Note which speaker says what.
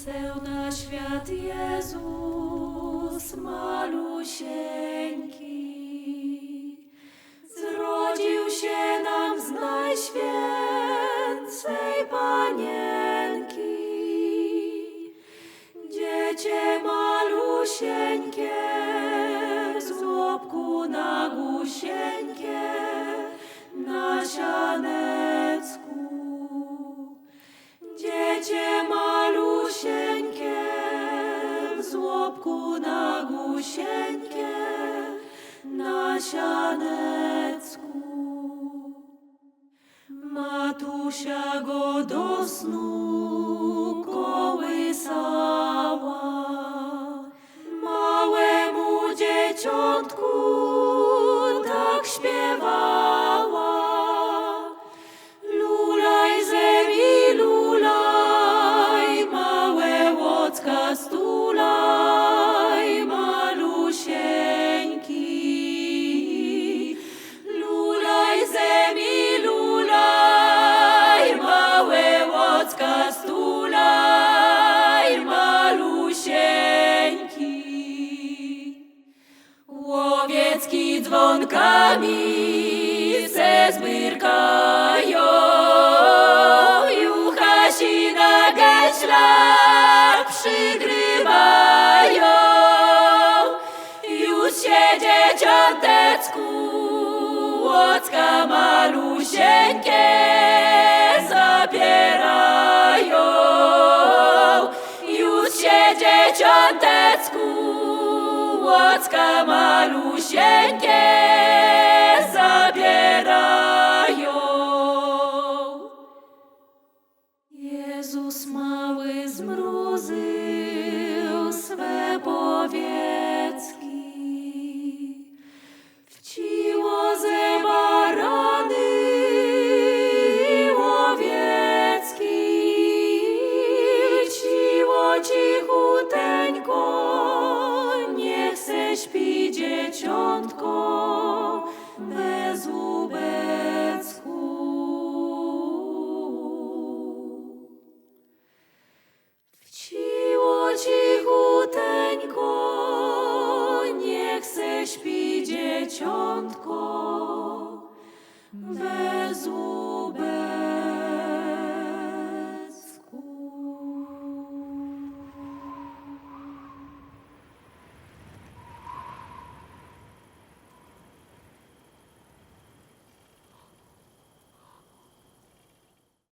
Speaker 1: Świat Jezus malusieńki zrodził się nam z Najświętszej Panienki. Dziecię malusieńkie, w żłobku na gusieńkie, na sianecku. Dziecię všagodosnú. Łowiecki dzwonkami se zbyrkają, juchasi na gęślach przygrywają. Już się dzieciątecku łocka malusieńkie zabierają. Już się dzieciątecku łocka malusieńkie dzieciątko.